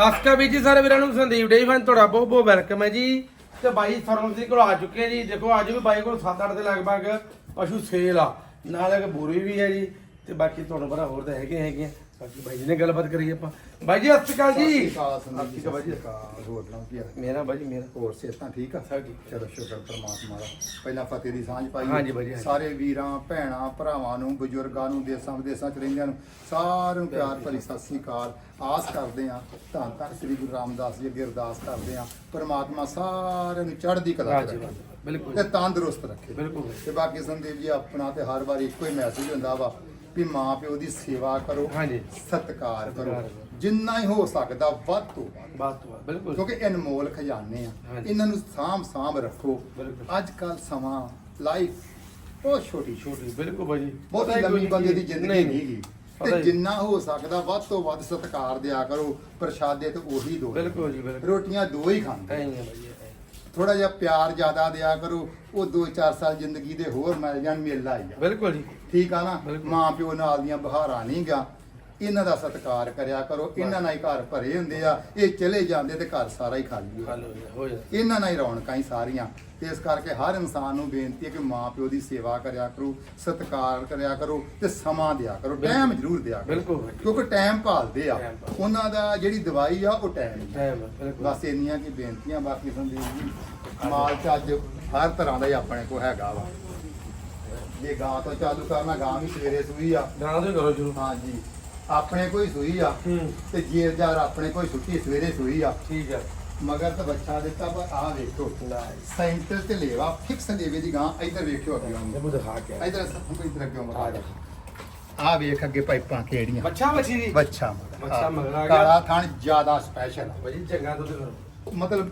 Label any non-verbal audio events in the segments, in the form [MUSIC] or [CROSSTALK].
ਸਸਕਾ ਵੀ ਜੀ ਸਾਰੇ ਵੀਰਾਂ ਨੂੰ ਸੰਦੀਪ ਡੇ ਫਨ ਤੁਹਾਡਾ ਬਹੁਤ ਬਹੁਤ ਵੈਲਕਮ ਹੈ ਜੀ। ਤੇ ਬਾਈ ਸਰਵਨ ਕੋਲ ਆ ਚੁੱਕੇ ਜੀ। ਦੇਖੋ, ਅੱਜ ਵੀ ਬਾਈ ਕੋਲ 7-8 ਦੇ ਲਗਭਗ ਪਸ਼ੂ ਸੇਲ ਆ। ਨਾਲ ਇੱਕ ਬੋਰੀ ਵੀ ਹੈ ਜੀ। ਤੇ ਬਾਕੀ ਤੁਹਾਨੂੰ ਪਤਾ ਹੋਰ ਤਾਂ ਹੈਗੇ ਹੈਗੇ ਬਾਕੀ ਬਾਈ ਜੀ ਨੇ ਗੱਲਬਾਤ ਕਰੀਏ ਆਪਾਂ। ਬਾਈ ਜੀ ਸਤਿ ਸ਼੍ਰੀ ਅਕਾਲ ਜੀ। ਕਾਲ ਸੰਦੀਪ ਸਤਿ ਸ਼੍ਰੀ ਅਕਾਲ ਬਾਈ ਜੀ? ਹੋਰ ਨਾ ਕੀ ਹਾਲ? ਮੇਰਾ ਜੀ ਮੇਰਾ। ਹੋਰ ਸਿਹਤਾਂ ਠੀਕ ਆ? ਸਭ ਠੀਕ। ਚਲੋ ਸ਼ੁਕਰ ਪਰਮਾਤਮਾ ਦਾ। ਪਹਿਲਾਂ ਫਤਿਹ ਦੀ ਸਾਂਝ ਪਾਈ। ਹਾਂਜੀ। ਸਾਰੇ ਵੀਰਾਂ ਭੈਣਾਂ ਭਰਾਵਾਂ ਨੂੰ ਬਜ਼ੁਰਗਾਂ ਨੂੰ ਦੇਸਾਂ ਵਿਦੇਸਾਂ ਚ ਰਹਿੰਦਿਆਂ ਨੂੰ ਸਾਰਿਆਂ ਨੂੰ ਪਿਆਰ ਭਰੀ ਸਤਿ ਸ੍ਰੀ ਅਕਾਲ। ਆਸ ਕਰਦੇ ਆ ਧੰਨ ਧੰਨ ਸ੍ਰੀ ਗੁਰੂ ਰਾਮਦਾਸ ਜੀ ਅੱਗੇ ਅਰਦਾਸ ਕਰਦੇ ਆ ਪਰਮਾਤਮਾ ਸਾਰਿਆਂ ਨੂੰ ਚੜ੍ਹਦੀ ਕਲਾ ਚ ਰੱਖੇ। ਬਿਲਕੁਲ। ਤੇ ਤੰਦਰੁਸਤ ਰੱਖੇ। ਬਿਲਕੁਲ ਤੇ ਬਾਕੀ ਸੰਦੀਪ ਜੀ ਆਪਣਾ ਤੇ ਹਰ ਵਾਰ ਇੱਕੋ ਹੀ ਮੈਸੇਜ ਹੁੰਦਾ ਵਾ ਵੀ ਮਾਂ ਪਿਓ ਦੀ ਸੇਵਾ ਕਰੋ ਹਾਂਜੀ। ਸਤਿਕਾਰ ਕਰੋ। ਜਿੰਨਾ ਹੀ ਹੋ ਸਕਦਾ ਵੱਧ ਤੋਂ ਵੱਧ। ਤੋਂ ਬਿਲਕੁਲ। ਕਿਉਂਕਿ ਅਨਮੋਲ ਖਜ਼ਾਨੇ ਆ। ਇਹਨਾਂ ਨੂੰ ਸਾਂਭ ਸਾਂਭ ਰੱਖੋ। ਅੱਜ ਕੱਲ ਸਮਾਂ ਲਾਈਫ ਬਹੁਤ ਛੋਟੀ ਛੋਟੀ ਬਿਲਕੁਲ ਬਾਈ ਜੀ ਬਹੁਤ ਲੰਮੀ ਬੰਦੇ ਦੀ ਜ਼ਿੰਦਗੀ ਨਹੀਂ, ਗਈ ਤੇ ਜਿੰਨਾ ਹੋ ਸਕਦਾ ਵੱਧ ਤੋਂ ਵੱਧ ਸਤਿਕਾਰ ਦਿਆ ਕਰੋ। ਪ੍ਰਸ਼ਾਦੇ ਤੇ ਉਹੀ ਦੋ। ਬਿਲਕੁਲ ਜੀ ਬਿਲਕੁਲ। ਰੋਟੀਆਂ ਦੋ ਹੀ ਖਾਂਦੇ। ਹੀ ਹੀ। ਥੋੜਾ ਜਿਹਾ ਪਿਆਰ ਜ਼ਿਆਦਾ ਦਿਆ ਕਰੋ ਉਹ 2-4 ਸਾਲ ਜ਼ਿੰਦਗੀ ਦੇ ਹੋਰ ਮਿਲ ਜਾਣ ਮੇਲਾ ਹੀ ਆ। ਬਿਲਕੁਲ ਜੀ। ਠੀਕ ਆ ਨਾ। ਮਾਂ ਪਿਓ ਨਾਲ ਦੀਆਂ ਬਹਾਰਾਂ ਨਹੀਂ ਗਾ ਇਹਨਾਂ ਦਾ ਸਤਿਕਾਰ ਕਰਿਆ ਕਰੋ ਇਹਨਾਂ ਨਾਲ ਹੀ ਘਰ ਭਰੇ ਹੁੰਦੇ ਆ ਇਹ ਚਲੇ ਜਾਂਦੇ ਤੇ ਘਰ ਸਾਰਾ ਹੀ ਖਾਲੀ ਹੋ ਹੱਲ ਹੋ ਜਾ ਹੋ ਜਾ ਇਹਨਾਂ ਨਾਲ ਹੀ ਰੌਣਕਾਂ ਹੀ ਸਾਰੀਆਂ। ਤੇ ਇਸ ਕਰਕੇ ਹਰ ਇਨਸਾਨ ਨੂੰ ਬੇਨਤੀ ਹੈ ਕਿ ਮਾਂ ਪਿਓ ਦੀ ਸੇਵਾ ਕਰਿਆ ਕਰੋ ਸਤਿਕਾਰ ਕਰਿਆ ਕਰੋ ਤੇ ਸਮਾਂ ਦਿਆ ਕਰੋ ਟਾਈਮ ਜ਼ਰੂਰ ਦਿਆ ਕਰੋ। ਕਿਉਂਕਿ ਟਾਈਮ ਭਾਲਦੇ ਆ। ਉਹਨਾਂ ਦਾ ਜਿਹੜੀ ਦਵਾਈ ਆ ਉਹ ਟਾਈਮ ਹੀ ਬਸ ਇੰਨੀਆਂ ਕੀ ਬੇਨਤੀਆਂ ਬਾਕੀ ਸੰਦੀਪ ਜੀ ਮਾਲ ਚ ਅੱਜ ਹਰ ਤਰ੍ਹਾਂ ਦਾ ਹੀ ਆਪਣੇ ਕੋਲ ਹੈਗਾ ਵਾ। ਜੇ ਗਾਂ ਤੋਂ ਚਾਲੂ ਕਰਨਾ ਗਾਂ ਵੀ ਸਵੇਰੇ ਸੂਈ ਆ। ਗਾਣਾ ਤੋਂ ਕਰੋ ਸ਼ੁਰੂ ਹਾਂਜੀ। ਆਪਣੇ ਕੋਈ ਸੂਈ ਆ ਹੂੰ। ਤੇ ਜੇਰ ਜਾਰ ਆਪਣੇ ਕੋਈ ਛੁੱਟੀ ਸਵੇਰੇ ਸੂਈ ਆ। ਠੀਕ ਹੈ ਮਗਰ ਤਾਂ ਬੱਚਾ ਦਿੱਤਾ ਪਰ ਆ ਵੇਖੋ। ਸੈਂਟਰ ਤੇ ਲੇਵਾ ਫਿਕਸ ਲੇਵੇ ਦੀ ਗਾਂ ਇੱਧਰ ਵੇਖਿਓ ਅੱਗੇ ਇਹ ਉਹਨੂੰ ਮੁझे ਖਾ ਕੇ ਇੱਧਰ ਸਭ ਤੋਂ ਇੱਧਰ ਅੱਗੇ ਆ ਮਗਾ ਆ ਵੇਖ ਅੱਗੇ ਪਾਈਪਾਂ ਕਿਹੜੀਆਂ। ਬੱਚਾ ਬੱਚੀ ਦੀ? ਬੱਚਾ ਬੱਚਾ ਮਗਰ ਆ ਗਿਆ। ਕਾਲਾ ਥਣ ਜ਼ਿਆਦਾ ਸਪੈਸ਼ਲ ਬਾਈ ਚੰਗਾ ਦੁੱਧ ਕਰੋ। ਮਤਲਬ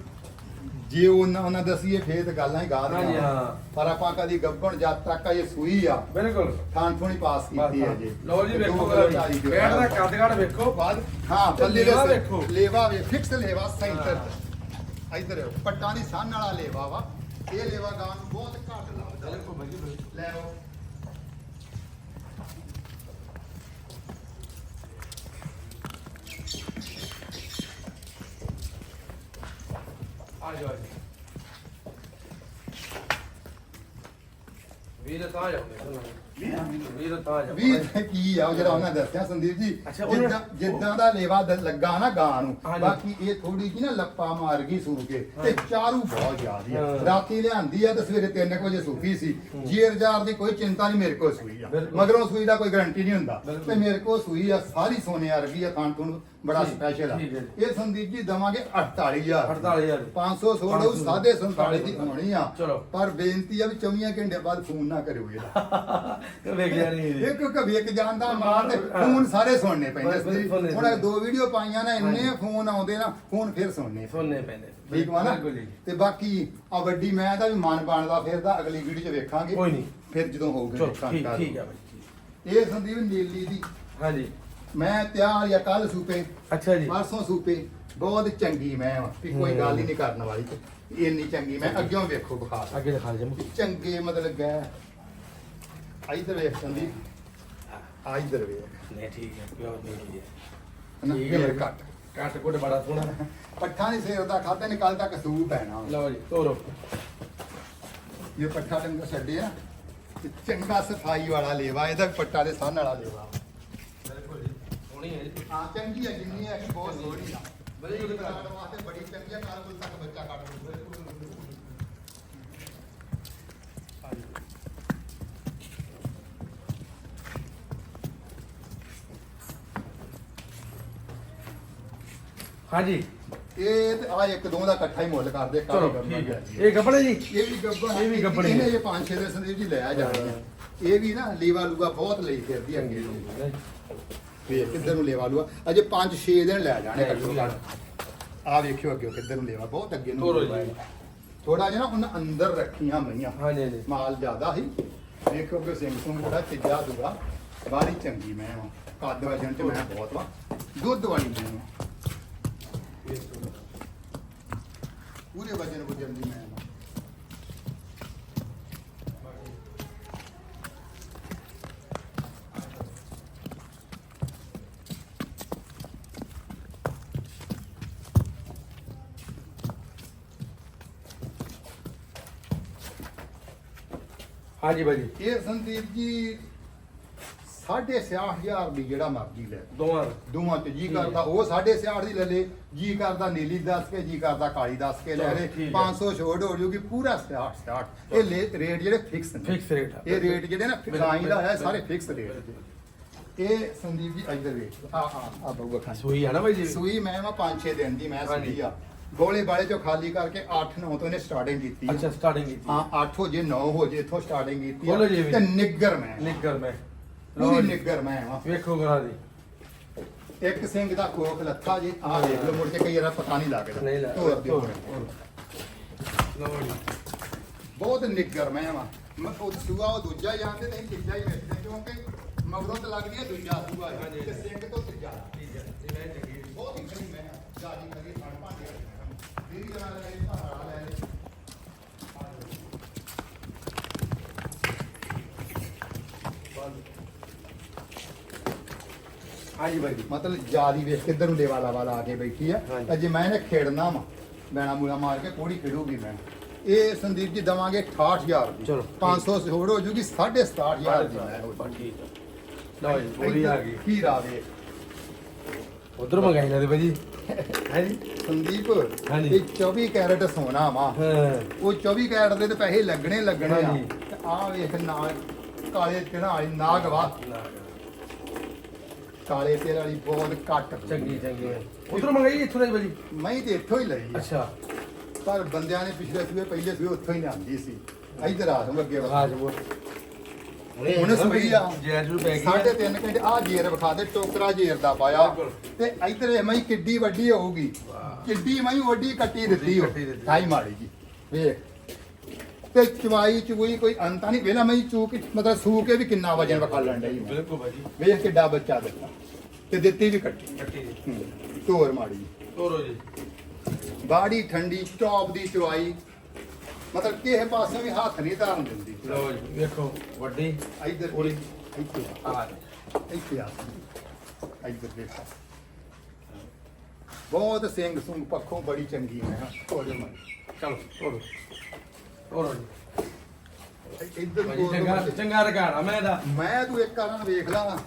ਜੇ ਉਹਨਾਂ ਉਹਨਾਂ ਦਸੀਏ ਫੇਰ ਤਾਂ ਗੱਲਾਂ ਹੀ ਗਾ ਹਾਂਜੀ, ਹਾਂ। ਪਰ ਆਪਾਂ ਕਦੀ ਗੱਬਣ ਜਦ ਤੱਕ ਇਹ ਸੂਈ ਆ। ਬਿਲਕੁਲ। ਥਾਂ ਥੋਣੀ ਪਾਸ ਕੀਤੀ ਹੈ ਜੀ। ਲੋ ਜੀ ਵੇਖੋ ਬੈਠ ਦਾ ਕੱਦ ਕਾਠ ਵੇਖੋ। ਬਾਅਦ ਹਾਂ ਤੇ ਪੱਲੇ ਲੇਵਾ ਦੇ ਵੇਖੋ। ਲੇਵਾ ਵੇ ਫਿਕਸ ਲੇਵਾ ਸੈਂਟਰ ਤੇ। ਇਧਰ ਪੱਟਾਂ ਦੀ ਸੰਨ ਵਾਲਾ ਲੇਵਾ ਵਾ। ਇਹ ਲੇਵਾ ਗਾਂ ਨੂੰ ਬਹੁਤ ਘੱਟ ਲੱਗਦਾ ਬਿਲਕੁਲ। ਲੈ ਆਓ। ਆ ਜਾਓ ਆ। ਜਾਓ ਵੀਰ ਤਾਂ ਜਾ ਵੀਰ ਤਾਂ ਜਾ ਵੀ ਇੱਥੇ ਕੀ ਆ ਉਹ ਜਿਹੜਾ ਉਹਨਾਂ ਦੱਸਿਆ ਸੰਦੀਪ ਜੀ ਅੱਛਾ, ਉਹਨਾਂ- ਜਿੱਦਾਂ ਜਿੱਦਾਂ ਦਾ ਲੇਵਾ ਦ- ਲੱਗਾ ਨਾ ਗਾਂ ਨੂੰ ਹਾਂਜੀ। ਬਾਕੀ ਇਹ ਥੋੜੀ ਜਿਹੀ ਨਾ ਲੱਪਾ ਮਾਰ ਗਈ ਸੂ ਕੇ ਤੇ ਚਾਰੂ ਬਹੁਤ ਜ਼ਿਆਦੀ ਆ। ਹਾਂ। ਰਾਤੀ ਲਿਆਂਦੀ ਆ ਤੇ ਸਵੇਰੇ 3 ਵਜੇ ਸੂਫੀ ਸੀ। ਜੀਰ ਜਾਰ ਦੀ ਕੋਈ ਚਿੰਤਾ ਨਹੀਂ ਮੇਰੇ ਕੋਲ ਸੂਈ ਆ। ਬਿਲਕੁਲ। ਮਗਰੋਂ ਸੂਈ ਦਾ ਕੋਈ ਗਾਰੰਟੀ ਨਹੀਂ ਹੁੰਦਾ। ਬਿਲਕੁਲ। ਤੇ ਮੇਰੇ ਕੋਲ ਸੂਈ ਆ ਸਾਰੀ ਸੋਨੇ ਵਰਗੀ ਆ ਖਾਣ ਤੋਂ ਬੜਾ ਸਪੈਸ਼ਲ ਆ। ਠੀਕ ਹੈ ਇਹ ਸੰਦੀਪ ਜੀ ਦਵਾਂਗੇ 48000 48000 500 ਛੋੜੋ 47 ਦੀ ਹੋਣੀ ਆ। ਪਰ ਬੇਨਤੀ ਆ ਵੀ 24 ਘੰਟੇ ਬਾਅਦ ਫੋਨ ਨਾ ਕਰਿਓ ਇਹਦਾ [LAUGHS] ਵੇਖਿਆ ਨਹੀਂ ਇਹ ਕਿਉਂਕਿ ਵੇਖ ਜਾਂਦਾ ਮਾਰ ਤੇ ਫੋਨ ਸਾਰੇ ਸੁਣਨੇ ਪੈਂਦੇ ਹੁਣ ਦੋ ਵੀਡੀਓ ਪਾਈਆਂ ਨਾ ਇੰਨੇ ਫੋਨ ਆਉਂਦੇ ਨਾ ਫੋਨ ਫਿਰ ਸੁਣਨੇ ਸੁਣਨੇ ਪੈਂਦੇ। ਠੀਕ ਵਾ ਨਾ? ਜੀ। ਤੇ ਬਾਕੀ ਆ ਵੱਡੀ ਮੈਂ ਦਾ ਵੀ ਮਨ ਬਣਦਾ ਫਿਰ ਦਾ ਅਗਲੀ ਵੀਡੀਓ 'ਚ ਵੇਖਾਂਗੇ। ਕੋਈ ਨਹੀਂ। ਫਿਰ ਜਦੋਂ ਹੋਊਗਾ ਠੀਕ ਠੀਕ ਹੈ ਬਾਈ। ਇਹ ਸੰਦੀਪ ਨੀਲੀ ਦੀ। ਹਾਂਜੀ। ਮੈਂ ਤਿਆਰ ਜਾਂ ਕੱਲ ਸੂਪੇ। ਅੱਛਾ ਜੀ। ਪਰਸੋਂ ਸੂਪੇ। ਬਹੁਤ ਚੰਗੀ ਮੈਂ ਵਾਂ ਵੀ ਕੋਈ ਗੱਲ ਹੀ ਨਹੀਂ ਕਰਨ ਵਾਲੀ ਤੇ ਇੰਨੀ ਚੰਗੀ ਮੈਂ। ਅੱਗਿਓਂ ਵੇਖੋ ਬੁਖਾਰ ਅੱਗੇ ਦਿਖਾ ਦੇ ਜਮ। ਚੰਗੇ ਮਤਲਬ ਗਏ। ਇਧਰ ਵੇਖ ਸੰਦੀਪ ਆ ਇਧਰ ਵੇਖ। ਨਹੀਂ ਠੀਕ ਹੈ ਪਿਓਰ ਨਹੀਂ ਹੈ? ਠੀਕ ਹੈ। ਘੱਟ ਕੱਟ। ਕੁੱਟ ਬੜਾ ਸੋਹਣਾ। ਪੱਠਾ ਨਹੀਂ ਸੇਰ ਦਾ ਖਾਦੇ ਨਿਕਲ ਤੱਕ ਸੂਪ ਹੈ ਨਾ ਲਓ ਜੀ ਤੋਰੋ। ਇਹ ਪੱਠਾ ਡੰਗਰ ਛੱਡਿਆ। ਚੰਗਾ ਸਫ਼ਾਈ ਵਾਲਾ ਲੇਵਾ ਇਹਦਾ ਪੱਟਾ ਦੇ ਸਾਹਨ ਵਾਲਾ ਲੇਵਾ। ਸੋਹਣੀ ਹੈ ਜੀ। ਹਾਂ ਚੰਗੀ ਹੈ ਜਿੰਨੀ ਹੈ ਕਿ ਬਹੁਤ ਸੋਹਣੀ ਆ। ਬੜੇ ਜਿਹੇ ਕਾਰਡ ਵਾਸਤੇ ਬੜੀ ਚੰਗੀ ਆ ਕਾਲ ਤੱਕ ਬੱਚਾ ਕੱਢ ਦੂਗਾ ਹਾਂਜੀ। ਇਹ ਤੇ ਆ ਇੱਕ ਦੋ ਦਾ ਇਕੱਠਾ ਹੀ ਮੁੱਲ ਕਰਦੇ ਚਲੋ ਠੀਕ ਹੈ। ਇਹ ਕੱਪੜੇ ਜੀ? ਇਹ ਵੀ ਗੱਬਣ ਇਹ ਵੀ ਗੱਭਣ ਹੀ ਇਹਨੇ। ਇਹ ਪੰਜ ਛੇ ਦੇ ਸੰਦੀਪ ਜੀ ਲੈ ਜਾਣੀ ਆ ਇਹ ਵੀ ਨਾ ਲੀਵਾ ਲੂਗਾ ਬਹੁਤ ਲਈ ਫਿਰਦੀ ਅੱਗੇ ਨੂੰ ਵੇਖ ਕਿੱਧਰ ਨੂੰ ਲੇਵਾ ਲੂਆ? ਅਜੇ 5-6 ਦਿਨ ਲੈ ਜਾਣੇ ਘੱਟੋ ਘੱਟ ਆ ਵੇਖਿਓ ਅੱਗੇ ਕਿੱਧਰ ਨੂੰ ਲੇਵਾ? ਬਹੁਤ ਅੱਗੇ ਨੂੰ ਤੋਰੋ ਜੀ। ਥੋੜਾ ਜਿਹਾ ਨਾ ਉਹਨਾਂ ਅੰਦਰ ਰੱਖੀਆਂ ਮਈਆਂ ਹਾਂਜੀ ਹਾਂਜੀ। ਮਾਲ ਜ਼ਿਆਦਾ ਸੀ। ਵੇਖੋ ਕਿ ਸਿੰਘ ਸਿੰਘ ਬੜਾ ਤੀਜਾ ਦੂਗਾ ਬਾਰੀ ਚੰਗੀ ਮੈਂ ਵਾਂ। ਕੱਦ ਵਜਣ ਚ ਮੈਂ ਬਹੁਤ ਵਾ। ਦੁੱਧ ਵਾਲੀ ਮੈਂ ਵਾਂ। ਪੂਰੇ ਵਜਨ ਵਜਨ ਦੀ ਮੈਂ ਵਾਂ ਹਾਂਜੀ ਬਾਜੀ ਇਹ ਸੰਦੀਪ ਜੀ 6.5000 ਦੀ ਜਿਹੜਾ ਮਰਜ਼ੀ ਲੈ। ਦੋਵਾਂ ਦਾ। ਦੋਵਾਂ ਤੇ ਜੀ ਕਰਦਾ ਉਹ 6.50 ਦੀ ਲੈ ਲੇ। ਜੀ ਕਰਦਾ ਨੀਲੀ ਦੱਸ ਕੇ ਜੀ ਕਰਦਾ ਕਾਲੀ ਦੱਸ ਕੇ ਲੈ ਚਲੋ, ਲੇ। ਠੀਕ ਹੈ। 500 ਛੋੜ ਹੋ ਜੂਗੀ ਪੂਰਾ 66 66 ਇਹ ਲੇ- ਰੇਟ ਜਿਹੜੇ ਫਿਕਸ ਨੇ। ਫਿਕਸ ਰੇਟ ਆ। ਇਹ ਰੇਟ ਜਿਹੜੇ ਨਾ ਬਿਲਕੁਲ, ਫਿਕਾਈ ਦਾ ਹੈ ਸਾਰੇ। ਫਿਕਸ ਰੇਟ ਇਹ ਸੰਦੀਪ ਜੀ ਇੱਧਰ ਵੇਖ। ਆ ਆ ਆ ਬਊਗਾ ਖਾਂ ਸੂਈ ਆ ਨਾ ਬਾਈ ਜੀ। ਸੂਈ ਮੈਂ ਵਾ 5-6 ਦਿਨ ਦੀ ਮੈਂ ਹਾਂਜੀ। ਸੂਈ ਆ। ਗੋਲੇ ਬਾਲੇ ਚੋਂ ਖਾਲੀ ਕਰਕੇ 8-9 ਤੋਂ ਇਹਨੇ ਸਟਾਰਟਿੰਗ ਕੀਤੀ ਆ। ਅੱਛਾ ਸਟਾਰਟਿੰਗ ਕੀਤੀ ਹਾਂ 8 ਹੋ ਜੇ 9 ਹੋ ਜੇ ਇੱਥੋਂ ਸਟਾਰਟਿੰਗ ਕੀਤੀ ਆ। ਖੋਲੋ ਜੀ ਵੀ। ਤੇ ਨਿੱਗਰ ਮੈਂ ਨਿੱਗਰ ਮੈਂ। ਪੂਰੀ ਨਿੱਗਰ ਮੈਂ ਵਾ ਵੇਖੋ ਗਰਾ ਦੀ। ਇੱਕ ਸਿੰਘ ਦਾ ਕੋਕ ਲੱਥਾ ਜੀ ਆ ਵੇਖ ਲਓ ਮੁੜ ਕੇ ਕਈ ਵਾਰ ਪਤਾ ਨਹੀਂ ਲੱਗਦਾ। ਨਹੀਂ ਲਾ। ਲਓ ਜੀ। ਬਹੁਤ ਨਿੱਗਰ ਮੈਂ ਵਾ ਮ- ਉਹ ਸੂਆ ਉਹ ਦੂਜਾ ਹੀ ਆਂਦੇ ਨਹੀਂ ਤੀਜਾ ਹੀ ਵੇਚਦੇ ਕਿਉਂਕਿ ਮਗਰੋਂ ਤਾਂ ਲੱਗਦੀ ਹੈ ਦੂਜਾ ਸੂਆ। ਤੇ ਸਿੰਘ ਤੋਂ ਤੀਜਾ। ਬਹੁਤ ਹੀ ਖਰੀ ਮੈਂ ਖਾਣ ਭਾਂਡੇ ਦੀਦੀ ਜਨਾ ਲੈ ਲਈ ਭਾਰਾ ਲੈ ਲਈ ਹਾਂਜੀ ਬਾਈ ਜੀ। ਮਤਲਬ ਜਾਰੀ ਵੇਖ ਕਿੱਧਰ ਨੂੰ ਲੇਵਾਲਾ ਵਾਲਾ ਆ ਕੇ ਬੈਠੀ ਆ। ਹਾਂਜੀ। ਤਾਂ ਜੇ ਮੈਂ ਇਹਨੇ ਖੇਡਣਾ ਵਾ ਬੈਣਾ ਮੂਲਾ ਮਾਰ ਕੇ ਕੋੜੀ ਖੇਡੂਗੀ ਮੈਂ। ਇਹ ਸੰਦੀਪ ਜੀ ਦਵਾਂਗੇ 68000 ਦੀ ਚਲੋ। 500 ਸੇ ਹੋਰ ਹੋ ਜੂਗੀ 67500 ਦੀ ਮੈਂ ਹੋ ਜੂਗੀ। ਠੀਕ ਹੈ। ਲਓ ਜੀ ਬੋਲੀ ਆ ਗਈ। ਕੀ ਰਾਵੇ? ਉਧਰ ਮੰਗਾਈ ਨਾ ਦੇ ਬਾਈ ਜੀ। ਹੈ ਜੀ। ਸੰਦੀਪ ਹਾਂਜੀ। ਇਹ 24 ਕੈਰਟ ਸੋਨਾ ਵਾ। ਹਾਂ। ਉਹ 24 ਕੈਰਟ ਦੇ ਤੇ ਪੈਸੇ ਲੱਗਣੇ ਲੱਗਣੇ ਆ। ਹਾਂਜੀ। ਤੇ ਆ ਵੇਖ ਨਾਲ ਕਾਲੇ ਤੇਰਾ ਵਾਲੀ ਨਾਗ ਵਾ। ਕਾਲੇ ਤੇਲ ਵਾਲੀ ਬਹੁਤ ਘੱਟ। ਚੰਗੀ ਚੰਗੀ। ਉਧਰ ਮੰਗਾਈ ਇੱਥੋਂ ਦੀ ਬਾਈ ਜੀ ਮੈਂ ਤੇ ਇੱਥੋਂ ਹੀ ਲਈ ਆ। ਅੱਛਾ। ਪਰ ਬੰਦਿਆਂ ਨੇ ਪਿਛਲੇ ਸੂਏ ਪਹਿਲੇ ਸੂਏ ਉੱਥੋਂ ਹੀ ਲਿਆਂਦੀ ਸੀ। ਇੱਧਰ ਆ ਜਾਊਂ ਅੱਗੇ। ਆਜ ਉਹ ਹੁਣ ਸੂਈ ਆ ਜੈਰ ਨੂੰ ਪੈ ਗਈ ਸਾਢੇ ਤਿੰਨ ਘੰਟੇ ਆ ਜੇਰ ਵਿਖਾ ਦੇ ਟੋਕਰਾ ਜੇਰ ਦਾ ਪਾਇਆ। ਤੇ ਇੱਧਰ ਇਹ ਮਈ ਕਿੱਡੀ ਵੱਡੀ ਹੋਊਗੀ। ਕਿੱਡੀ ਮਈ ਵੱਡੀ ਕੱਟੀ ਦਿੱਤੀ ਹੋ। ਠਾਈ ਮਾੜੀ ਜੀ। ਵੇਖ। ਤੇ ਚਵਾਈ ਚੁਈ ਕੋਈ ਅੰਤਾ ਨਹੀਂ। ਵੇਲਾ ਮਈ ਚੂਕ ਮਤਲਬ ਸੂ ਕੇ ਵੀ ਕਿੰਨਾ ਵਜਨ ਵਿਖਾ ਲੈਣ ਡਈ। ਬਿਲਕੁਲ ਬਾਈ ਜੀ ਵੇਖ ਕਿੱਡਾ ਬੱਚਾ ਦਿੱਤਾ। ਤੇ ਦਿੱਤੀ ਵੀ ਕੱਟੀ। ਕੱਟੀ ਹੂੰ, ਧੋਰ ਮਾੜੀ ਤੋਰੋ ਜੀ। ਬਾੜੀ ਠੰਡੀ ਟੌਪ ਦੀ ਚਵਾਈ ਮਤਲਬ ਕਿਸੇ ਪਾਸੇ ਵੀ ਹੱਥ ਨਹੀਂ ਧਰਨ ਦਿੰਦੀ। ਲਓ ਜੀ ਵੇਖੋ ਵੱਡੀ ਇੱਧਰ ਪੂਰੀ। ਇੱਥੇ ਆ। ਇੱਥੇ ਆ। ਇੱਧਰ ਦੇਖੋ। ਬਹੁਤ ਸਿੰਘ ਸੁੰਗ ਪੱਖੋਂ ਬੜੀ ਚੰਗੀ ਹੈ ਥੋੜੇ ਮਨ ਚਲੋ ਤੋਰੋ ਤੋਰੋ ਜੀ। ਇੱਧਰ ਬਾਈ ਜੀ, ਕੋਲ ਚੰਗਾ ਨੂੰ- ਚੰਗਾ ਰਗਾਣਾ ਮੈਂ ਦਾ। ਮੈਂ ਤੂੰ ਇੱਕ ਕਾਰਨ ਵੇਖ ਲਾ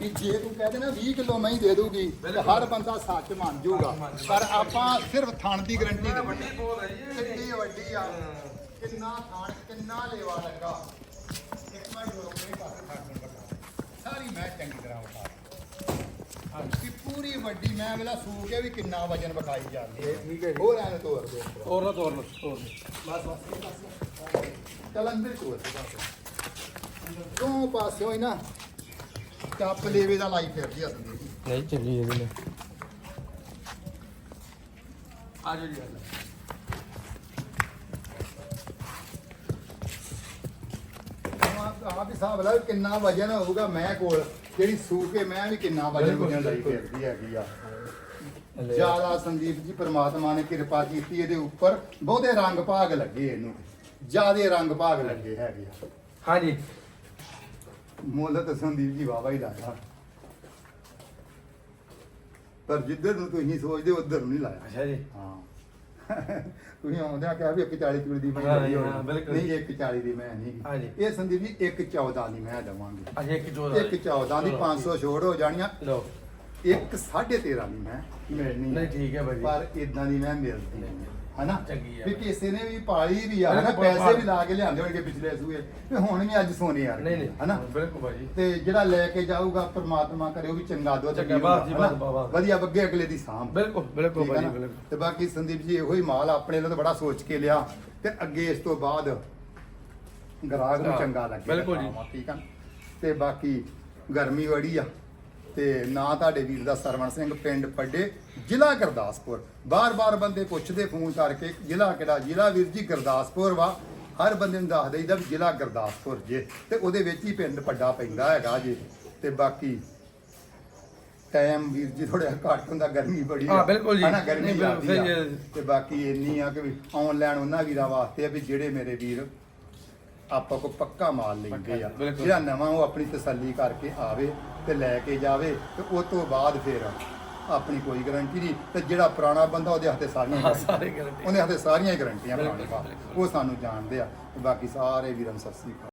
ਕਿ ਜੇ ਤੂੰ ਕਹਦੇ ਨਾ 20 ਕਿਲੋ ਮੈਂ ਹੀ ਦੇ ਦੂਗੀ ਤੇ ਬਿਲਕੁਲ। ਹਰ ਬੰਦਾ ਸੱਚ ਮੰਨ ਜਾਊਗਾ। ਮੰਨ ਜਾਊਗਾ। ਪਰ ਆਪਾਂ ਸਿਰਫ ਥਣ ਦੀ ਗਰੰਟੀ ਦਿੰਦੇ ਵੱਡੀ ਹਾਂ। ਬੋਲ ਹੈ ਜੀ ਕਿੰਨੀ ਵੱਡੀ ਆ। ਹਾਂ। ਕਿੰਨਾ ਥਣ ਕਿੰਨਾ ਲੇਵਾ ਲੱਗਾ। ਇੱਕ ਰੁਕ ਨਹੀਂ ਪਾਸੇ ਬਤਾ ਸਾਰੀ ਮੈਂ ਚੰਗੀ ਤਰ੍ਹਾਂ ਬਤਾ ਕਿ ਪੂਰੀ ਵੱਡੀ ਮੈਂ ਵੇਲਾ ਸੂ ਕੇ ਵੀ ਕਿੰਨਾ ਵਜਨ ਵਿਖਾਈ ਜਾਂਦੀ ਹੈ। ਠੀਕ ਹੈ ਜੀ। ਹੋਰ ਐਨ ਤੋਰ ਦੇ। ਤੋਰ ਨਾ ਤੋਰ ਨਾ ਤੋਰ ਬਸ ਬਸ। ਚੱਲ ਅੰਦਰ ਤੋਰ ਦੇ ਬਸ। ਦੋ ਪਾਸਿਓਂ ਹੀ ਨਾ ਟੱਪ ਲੇਵੇ ਦਾ ਲਾਈ ਫਿਰਦੀ ਆ ਸੰਦੀਪ ਨਹੀਂ ਚੱਲੀ ਇਹਦੇ ਨਾਲ ਆ ਜਾਓ ਜੀ ਆਪ ਹੀ ਹਿਸਾਬ ਲਾ ਵੀ ਕਿੰਨਾ ਵਜਨ ਹੋਊਗਾ ਮੈਂ ਕੋਲ। ਜਿਹੜੀ ਸੂ ਕੇ ਮੈਂ ਵੀ ਕਿੰਨਾ ਵਜਨ ਬਿਲਕੁਲ, ਵਜਨ ਲਈ ਬਿਲਕੁਲ। ਫਿਰਦੀ ਹੈਗੀ ਆ। ਜ਼ਿਆਦਾ ਸੰਦੀਪ ਜੀ ਪ੍ਰਮਾਤਮਾ ਨੇ ਕਿਰਪਾ ਕੀਤੀ ਇਹਦੇ ਉੱਪਰ। ਬਹੁਤੇ ਰੰਗ ਭਾਗ ਲੱਗੇ ਇਹਨੂੰ। ਜਿਆਦੇ ਰੰਗ ਭਾਗ ਲੱਗੇ ਹੈਗੇ ਆ। ਹਾਂਜੀ। ਮੁੱਲ ਤਾਂ ਸੰਦੀਪ ਜੀ ਵਾਵਾ ਹੀ ਲਾਇਆ। ਪਰ ਜਿੱਧਰ ਨੂੰ ਤੁਸੀਂ ਸੋਚਦੇ ਉਧਰ ਨੂੰ ਨਹੀਂ ਲਾਇਆ। ਅੱਛਾ ਜੀ। ਹਾਂ। ਤੁਸੀਂ ਆਉਂਦਿਆਂ ਕਿਹਾ ਵੀ 140 ਕਿਲੋ ਦੀ ਮੈਂ ਹਾਂ, ਲਈ ਹਾਂ, ਬਿਲਕੁਲ। ਨਹੀਂ 140 ਦੀ ਮੈਂ ਨਹੀਂ। ਹਾਂਜੀ। ਇਹ ਸੰਦੀਪ ਜੀ 114 ਦੀ ਮੈਂ ਦਵਾਂਗੀ। ਅਜੇ ਇੱਕ ਜੋ 114 ਦੀ 500 ਛੋੜ ਹੋ ਜਾਣੀਆਂ। ਲਓ। ਇੱਕ 13.5 ਦੀ ਮੈਂ। ਮਿਲਣੀ ਨਹੀਂ ਠੀਕ ਹੈ ਭਾਜੀ। ਪਰ ਇਦਾਂ ਦੀ ਮੈਂ ਮਿਲਦੀ ਨਹੀਂ। ਹਨਾ? ਚੰਗੀ ਆ ਵੀ ਕਿਸੇ ਨੇ ਵੀ ਪਾਲੀ ਵੀ ਆ ਨਾ ਬਿਲਕੁਲ, ਪੈਸੇ ਵੀ ਲਾ ਕੇ ਲਿਆਂਦੇ ਹੋਣਗੇ ਪਿਛਲੇ ਸੂਏ। ਤੇ ਹੁਣ ਵੀ ਅੱਜ ਸੋਨੇ ਯਾਰ ਨਹੀਂ ਨਹੀਂ। ਹਨਾ? ਬਿਲਕੁਲ ਭਾਜੀ। ਤੇ ਜਿਹੜਾ ਲੈ ਕੇ ਜਾਊਗਾ ਪ੍ਰਮਾਤਮਾ ਕਰੇ ਉਹ ਵੀ ਚੰਗਾ ਦੁੱਧ ਚੰਗਾ, ਪੀਊਗਾ, ਜੀ, ਹਨਾ? ਬਸ। ਵਧੀਆ ਬੱਗੇ ਅਗਲੇ ਦੀ ਸਾਂਭ। ਬਿਲਕੁਲ ਬਿਲਕੁਲ ਠੀਕ ਭਾਜੀ ਨਾ? ਬਿਲਕੁਲ। ਤੇ ਬਾਕੀ ਸੰਦੀਪ ਜੀ ਇਹੋ ਹੀ ਮਾਲ ਆਪਣੇ ਤਾਂ ਬੜਾ ਸੋਚ ਕੇ ਲਿਆ। ਤੇ ਅੱਗੇ ਇਸ ਤੋਂ ਬਾਅਦ ਗਰਾਹਕ ਨੂੰ ਹਾਂ, ਚੰਗਾ ਲੱਗੇ। ਬਿਲਕੁਲ ਜੀ। ਠੀਕ ਆ ਤੇ ਬਾਕੀ ਗਰਮੀ ਬੜੀ ਆ। ਤੇ ਨਾ ਤੁਹਾਡੇ ਵੀਰ ਦਾ ਸਰਵਣ ਸਿੰਘ ਪਿੰਡ ਪੱਡੇ ਜ਼ਿਲ੍ਹਾ ਗੁਰਦਾਸਪੁਰ ਬਾਰ-ਬਾਰ ਬੰਦੇ ਪੁੱਛਦੇ ਫੋਨ ਕਰਕੇ ਜ਼ਿਲ੍ਹਾ ਕਿਹੜਾ ਜ਼ਿਲ੍ਹਾ ਵੀਰ ਜੀ ਗੁਰਦਾਸਪੁਰ ਵਾ ਹਰ ਬੰਦੇ ਨੂੰ ਦੱਸ ਦਈਦਾ ਜ਼ਿਲ੍ਹਾ ਗੁਰਦਾਸਪੁਰ ਜੇ ਤੇ ਉਹਦੇ ਵਿੱਚ ਹੀ ਪਿੰਡ ਪੱਡਾ ਪੈਂਦਾ ਹੈਗਾ ਜੇ ਤੇ ਬਾਕੀ ਟਾਈਮ ਵੀਰ ਜੀ ਥੋੜਾ ਘੱਟ ਹੁੰਦਾ ਗਰਮੀ ਬੜੀ ਆ ਹਾਂ, ਬਿਲਕੁਲ ਜੀ। ਹਨਾ ਗਰਮੀ ਲੱਗਦੀ ਆ। ਤੇ ਬਾਕੀ ਇੰਨੀ ਆ ਕਿ ਆਨਲਾਈਨ ਉਹਨਾਂ ਵੀਰਾਂ ਵਾਸਤੇ ਆ ਵੀ ਜਿਹੜੇ ਮੇਰੇ ਵੀਰ ਆਪਾਂ ਕੋ ਪੱਕਾ ਮਾਲ ਲੈਂਦੇ ਆ। ਬਿਲਕੁਲ। ਜਿਹੜਾ ਨਵਾਂ ਉਹ ਆਪਣੀ ਤਸੱਲੀ ਕਰਕੇ ਆਵੇ ਤੇ ਲੈ ਕੇ ਜਾਵੇ ਤੇ ਉਸ ਤੋਂ ਬਾਅਦ ਫਿਰ ਆਪਣੀ ਕੋਈ ਗਾਰੰਟੀ ਨਹੀਂ। ਤੇ ਜਿਹੜਾ ਪੁਰਾਣਾ ਬੰਦਾ ਉਹਦੇ ਹੱਥੇ ਸਾਰੀਆਂ ਹਾਂ ਸਾਰੇ ਉਹਦੇ ਹੱਥੇ ਸਾਰੀਆਂ ਗਾਰੰਟੀਆਂ ਬਿਲਕੁਲ, ਬਿਲਕੁਲ। ਉਹ ਸਾਨੂੰ ਜਾਣਦੇ ਆ। ਤੇ ਬਾਕੀ ਸਾਰੇ ਵੀਰਾਂ ਨੂੰ ਸਤਿ ਸ੍ਰੀ ਅਕਾਲ।